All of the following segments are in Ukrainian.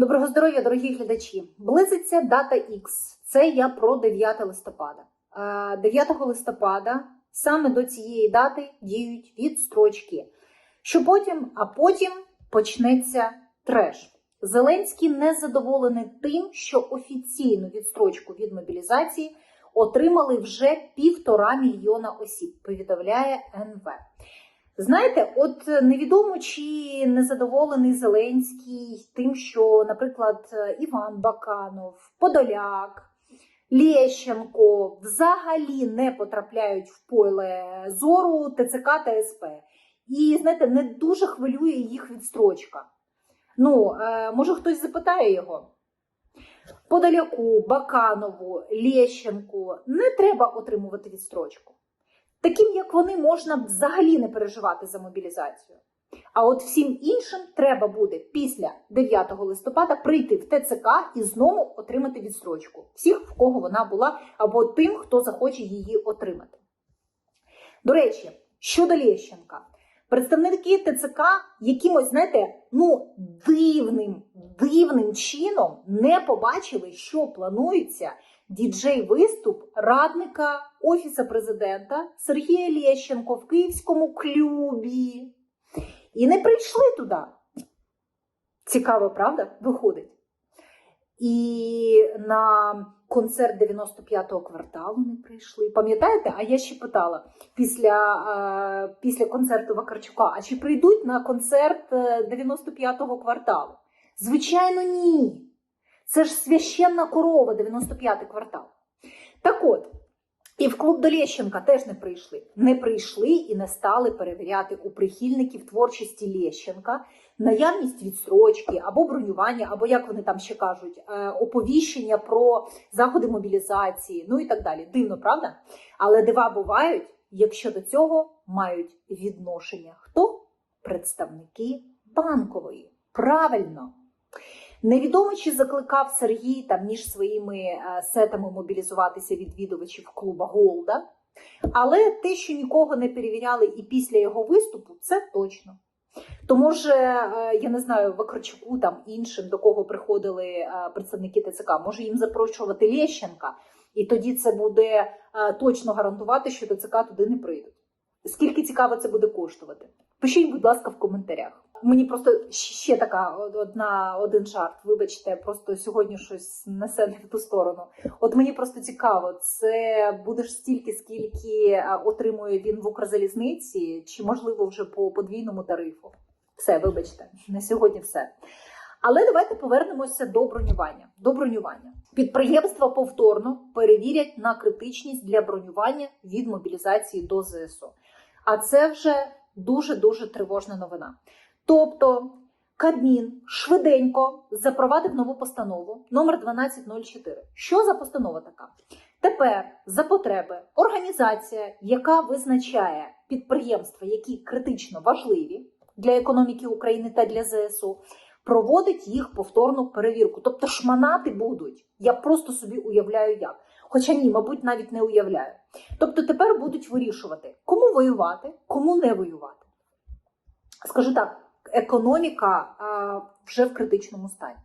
Доброго здоров'я, дорогі глядачі. Близиться дата X. Це я про 9 листопада. Е, 9 листопада саме до цієї дати діють відстрочки. Що потім, а потім почнеться треш. Зеленський не задоволений тим, що офіційну відстрочку від мобілізації отримали вже півтора мільйона осіб, повідомляє НВ. Знаєте, от невідомо чи незадоволений Зеленський тим, що, наприклад, Іван Баканов, Подоляк, Лєщенко взагалі не потрапляють в поле зору ТЦК та СП. І знаєте, не дуже хвилює їх відстрочка. Ну, е, може, хтось запитає його. Подоляку, Баканову, Лєщенку не треба отримувати відстрочку. Таким, як вони, можна взагалі не переживати за мобілізацію. А от всім іншим треба буде після 9 листопада прийти в ТЦК і знову отримати відстрочку. Всіх, в кого вона була, або тим, хто захоче її отримати. До речі, щодо Лєщенка, представники ТЦК якимось, знаєте, ну, дивним, дивним чином не побачили, що планується діджей-виступ радника Офіса президента Сергія Лєщенко в Київському клубі. І не прийшли туди. Цікаво, правда? Виходить. І на концерт 95-го кварталу не прийшли. Пам'ятаєте? А я ще питала після, е, після концерту Вакарчука: а чи прийдуть на концерт е, 95-го кварталу? Звичайно, ні. Це ж священна корова, 95-й квартал. Так от, і в клуб до Лещенка теж не прийшли. Не прийшли і не стали перевіряти у прихильників творчості Лещенка наявність відстрочки або бронювання, або як вони там ще кажуть, е, оповіщення про заходи мобілізації, ну і так далі. Дивно, правда? Але дива бувають, якщо до цього мають відношення хто? Представники банкової. Правильно. Невідомо, чи закликав Сергій там між своїми е, сетами мобілізуватися відвідувачів клуба Голда. Але те, що нікого не перевіряли і після його виступу, це точно. То може, е, я не знаю, Вакарчуку там іншим, до кого приходили е, представники ТЦК, може їм запрошувати Лещенка, і тоді це буде точно гарантувати, що ТЦК туди не прийдуть. Скільки цікаво це буде коштувати? Пишіть, будь ласка, в коментарях. Мені просто ще така одна один жарт. Вибачте, просто сьогодні щось несе не в ту сторону. От мені просто цікаво, це буде ж стільки, скільки отримує він в Укрзалізниці, чи можливо вже по подвійному тарифу. Все, вибачте, на сьогодні все. Але давайте повернемося до бронювання. До бронювання. Підприємства повторно перевірять на критичність для бронювання від мобілізації до ЗСУ. А це вже дуже дуже тривожна новина. Тобто Кабмін швиденько запровадив нову постанову номер 1204. Що за постанова така? Тепер за потреби організація, яка визначає підприємства, які критично важливі для економіки України та для ЗСУ, проводить їх повторну перевірку. Тобто шманати будуть. Я просто собі уявляю як. Хоча ні, мабуть, навіть не уявляю. Тобто тепер будуть вирішувати, кому воювати, кому не воювати. Скажу так, економіка вже в критичному стані.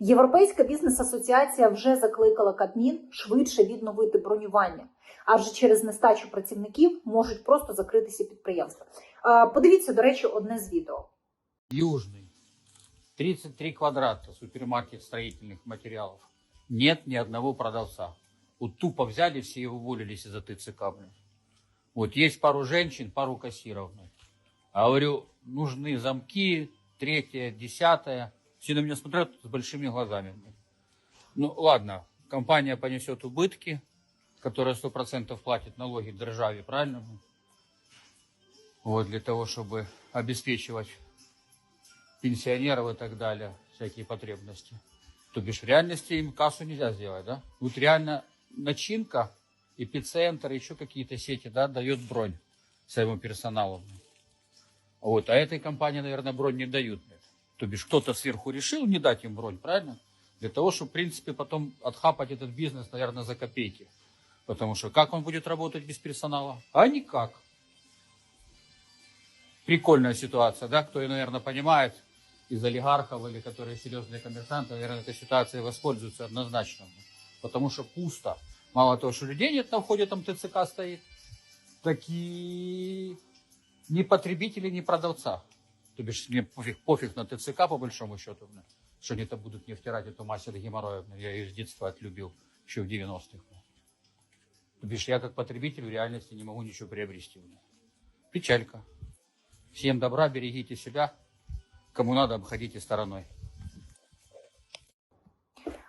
Європейська бізнес-асоціація вже закликала Кабмін швидше відновити бронювання, адже через нестачу працівників можуть просто закритися підприємства. Подивіться, до речі, одне з відео. Южный. 33 квадрата супермаркет строительных материалов. Нет ни одного продавца. Вот тупо взяли все и уволились из-за ТЦК. Вот есть пару женщин, пару кассиров. А говорю, нужны замки, третье, десятое. Все на меня смотрят с большими глазами. Ну ладно, компания понесет убытки, которая 100% платит налоги державе, правильно? Вот для того, чтобы обеспечивать пенсионеров и так далее, всякие потребности. То бишь в реальности им кассу нельзя сделать, да? Вот реально начинка, эпицентр, еще какие-то сети, да, дает бронь своему персоналу. Вот, а этой компании, наверное, бронь не дают. То бишь кто-то сверху решил не дать им бронь, правильно? Для того, чтобы, в принципе, потом отхапать этот бизнес, наверное, за копейки. Потому что как он будет работать без персонала? А никак. Прикольная ситуация, да? Кто, наверное, понимает, из олигархов или которые серьезные коммерсанты, наверное, этой ситуацией воспользуются однозначно. Потому что пусто. Мало того, что людей нет на входе, там ТЦК стоит, так и ни потребители, ни продавца. То бишь мне пофиг, пофиг на ТЦК по большому счету, что они там будут мне втирать эту от геморроя. Я ее с детства отлюбил, еще в 90-х. бля. То бишь я как потребитель в реальности не могу ничего приобрести. Печалька. Всем добра, берегите себя. Кому надо, обходите стороной.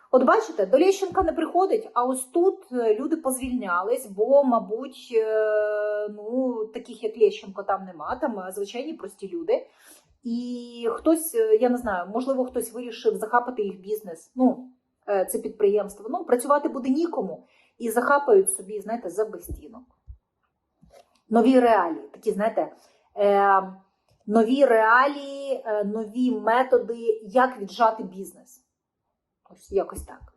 От бачите, до Лещенка не приходить, а ось тут е, люди позвільнялись, бо, мабуть, е, ну, таких як Лещенко там нема, там е, звичайні прості люди. І хтось, е, я не знаю, можливо, хтось вирішив захапати їх бізнес. Ну, е, це підприємство. Ну, працювати буде нікому. І захапають собі, знаєте, за безстінок. Нові реалії, такі, знаєте, е, нові реалії, нові методи, як віджати бізнес. Ось якось так.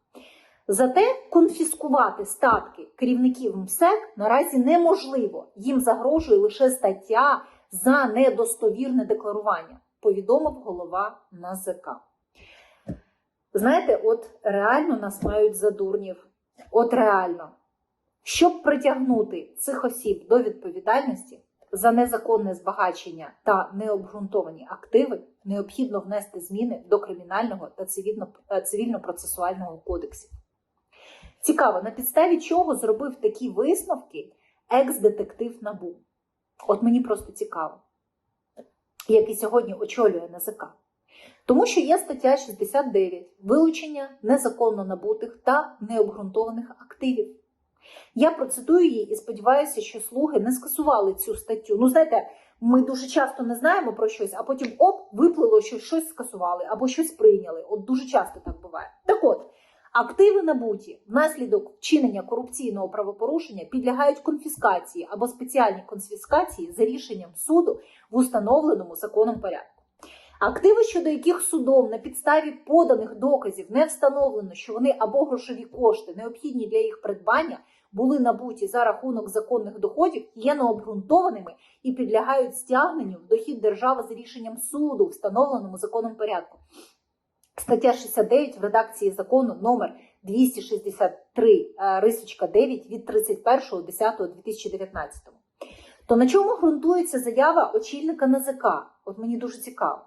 Зате конфіскувати статки керівників МСЕК наразі неможливо. Їм загрожує лише стаття за недостовірне декларування, повідомив голова НАЗК. Знаєте, от реально нас мають за дурнів. От реально. Щоб притягнути цих осіб до відповідальності за незаконне збагачення та необґрунтовані активи, необхідно внести зміни до кримінального та е, цивільно-процесуального кодексів. Цікаво, на підставі чого зробив такі висновки екс-детектив НАБУ. От мені просто цікаво, який сьогодні очолює НАЗК. Тому що є стаття 69 вилучення незаконно набутих та необґрунтованих активів. Я процитую її і сподіваюся, що слуги не скасували цю статтю. Ну, знаєте, ми дуже часто не знаємо про щось, а потім оп, виплило, що щось скасували або щось прийняли. От дуже часто так буває. Так от, активи набуті внаслідок вчинення корупційного правопорушення підлягають конфіскації або спеціальній конфіскації за рішенням суду в установленому законом порядку. Активи, щодо яких судом на підставі поданих доказів не встановлено, що вони або грошові кошти, необхідні для їх придбання, були набуті за рахунок законних доходів, є необґрунтованими і підлягають стягненню в дохід держави за рішенням суду, встановленому законом порядку. Стаття 69 в редакції закону номер 263 е, рисочка 9 від 31.10.2019. То на чому ґрунтується заява очільника НАЗК? От мені дуже цікаво.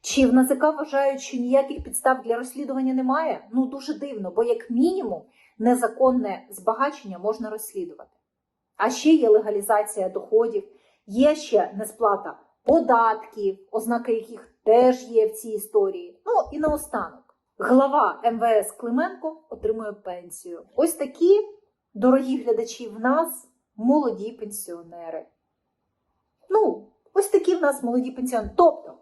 Чи в НАЗК вважають, що ніяких підстав для розслідування немає? Ну дуже дивно, бо як мінімум незаконне збагачення можна розслідувати. А ще є легалізація доходів, є ще несплата податків, ознаки яких теж є в цій історії. Ну і наостанок, глава МВС Клименко отримує пенсію. Ось такі дорогі глядачі в нас молоді пенсіонери. Ну, ось такі в нас молоді пенсіонери. Тобто,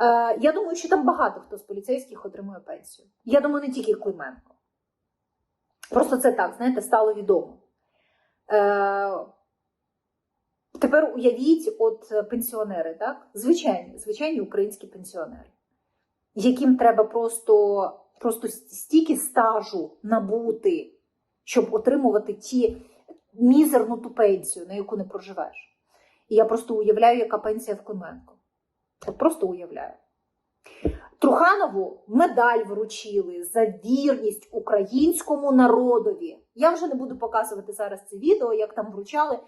е, я думаю, що там багато хто з поліцейських отримує пенсію. Я думаю, не тільки Клименко. Просто це так, знаєте, стало відомо. Е, тепер уявіть, от е, пенсіонери, так? Звичайні, звичайні українські пенсіонери, яким треба просто, просто стільки стажу набути, щоб отримувати ті мізерну ту пенсію, на яку не проживеш. І я просто уявляю, яка пенсія в Клименко. От просто уявляю. Труханову медаль вручили за вірність українському народові. Я вже не буду показувати зараз це відео, як там вручали.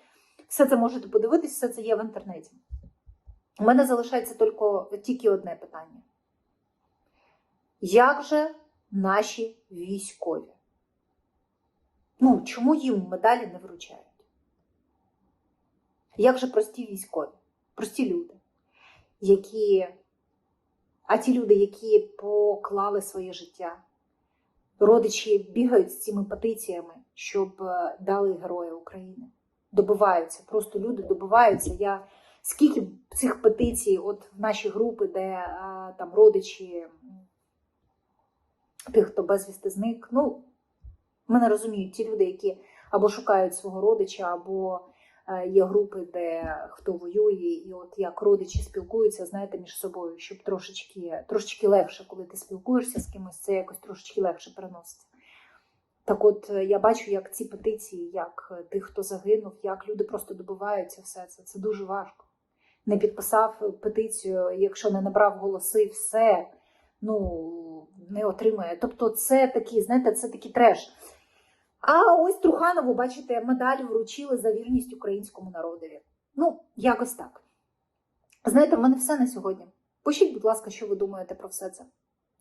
Все це можете подивитись, все це є в інтернеті. У мене залишається тільки, тільки одне питання: як же наші військові? Ну, чому їм медалі не вручають? Як же прості військові, прості люди, які а ті люди, які поклали своє життя, родичі бігають з цими петиціями, щоб е, дали героя України. Добиваються, просто люди добиваються. Я скільки цих петицій, от в наші групи, де а, там родичі тих, хто безвісти зник, ну мене розуміють ті люди, які або шукають свого родича, або Е, Є групи, де хто воює, і от як родичі спілкуються, знаєте, між собою, щоб трошечки, трошечки легше, коли ти спілкуєшся з кимось, це якось трошечки легше переноситься. Так от е, я бачу, як ці петиції, як е, тих, хто загинув, як люди просто добиваються все це. Це дуже важко. не підписав петицію, якщо не набрав голоси, все ну не отримує. Тобто, це такі, знаєте, це такий треш. А ось Труханову, бачите, медаль вручили за вірність українському народові. Ну, якось так. Знаєте, в мене все на сьогодні. Пишіть, будь ласка, що ви думаєте про все це.